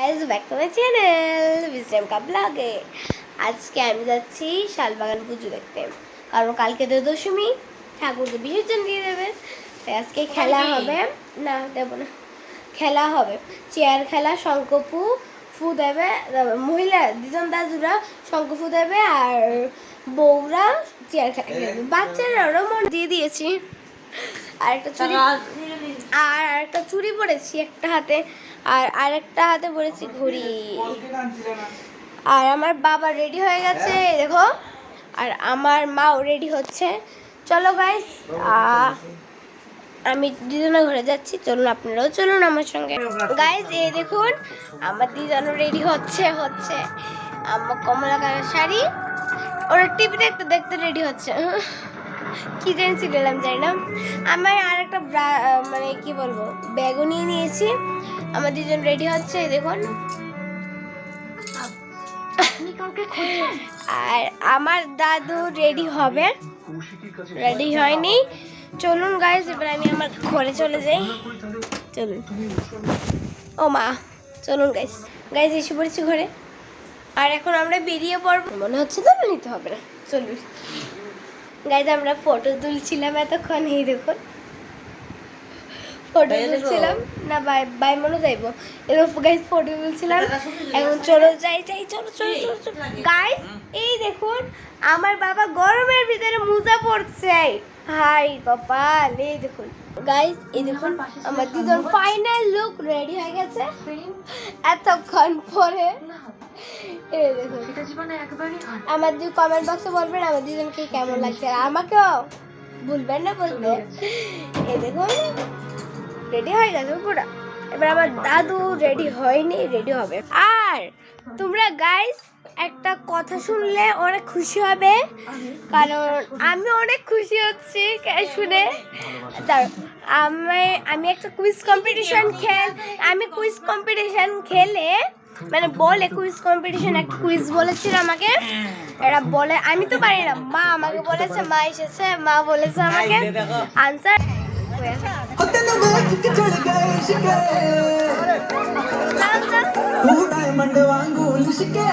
Guys back to my channel বিজনেম কা ব্লগে আজকে আমি যাচ্ছি শালবাগান পুজো দেখতে। কারণ কালকে তো দশমী ঠাকুরকে বিসর্জন দিয়ে দেবে। তাই আজকে খেলা হবে। না দেবো না। খেলা হবে। চেয়ার খেলা শঙ্কফু ফু দেবে। মহিলা দুজন দাদুরা শঙ্কফু দেবে আর বউরা চেয়ার খেলা খেলবে। বাচ্চারা ওরা মন দিয়ে দিয়েছি। আর একটা চুরি আর একটা চুড়ি পরেছি একটা হাতে আর আরেকটা হাতে পরেছি ঘড়ি। আর আমার বাবা রেডি হয়ে গেছে দেখো। আর আমার মাও রেডি হচ্ছে। চলো গাইস আমি দুজনে ঘরে যাচ্ছি চলুন আপনারাও চলুন আমার সঙ্গে। গাইস এই দেখুন আমার দুজনও রেডি হচ্ছে হচ্ছে। আমার কমলা কালার শাড়ি ওরা টিভি দেখতে দেখতে রেডি হচ্ছে। কি যেন আমি জানি না আমার আর একটা মানে কি বলব ব্যাগও নিয়ে নিয়েছি। আমার দুজন রেডি হচ্ছে দেখুন। আর আমার দাদু রেডি হবে। রেডি হয়নি। চলুন গাইজ এবার আমি আমার ঘরে চলে যাই। চলুন। ও মা চলুন গাইজ গাইজ এসে পড়েছি ঘরে। আর এখন আমরা বেরিয়ে পড়ব। মনে হচ্ছে তো নিতে হবে না। চলুন। গাইজ আমরা ফটো তুলছিলাম এতক্ষণ এই দেখুন। ফটো তুলছিলাম। না বাই বাই মনে যাইবো। এরকম গাইজ ফটো তুলছিলাম। এখন চলো যাই যাই চলো চলো চলো গাইজ এই দেখুন আমার বাবা গরমের ভিতরে মোজা পড়ছে হাই কপাল এই দেখুন। গাইজ এই দেখুন আমার দুজন ফাইনাল রেডি হয়ে গেছে? এতক্ষণ পরে। আমার দুই কমেন্ট বক্সে বলবেন আমার দুজনকে কেমন লাগছে? আর আমাকেও ভুলবেন না বলতে এ দেখুন রেডি হয়ে গেছে পুরো। এবার আমার দাদু রেডি হয়নি রেডি হবে। আর তোমরা গাইস একটা কথা শুনলে অনেক খুশি হবে। কারণ আমি অনেক খুশি হচ্ছি শুনে। তার আমি আমি একটা কুইজ কম্পিটিশন খেল আমি কুইজ কম্পিটিশন খেলে মানে বলে কুইজ কম্পিটিশন একটা কুইজ বলেছিল আমাকে। এরা বলে আমি তো পারি না। মা আমাকে বলেছে মা এসেছে মা বলেছে আমাকে। আনসার तू डायमंड वांगू लिशके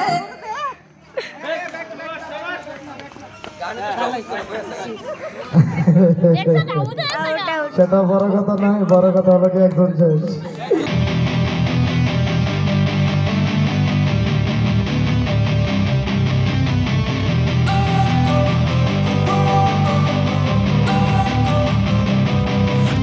সেটা বড় কথা নয় বড় কথা হলো কি একজন শেষ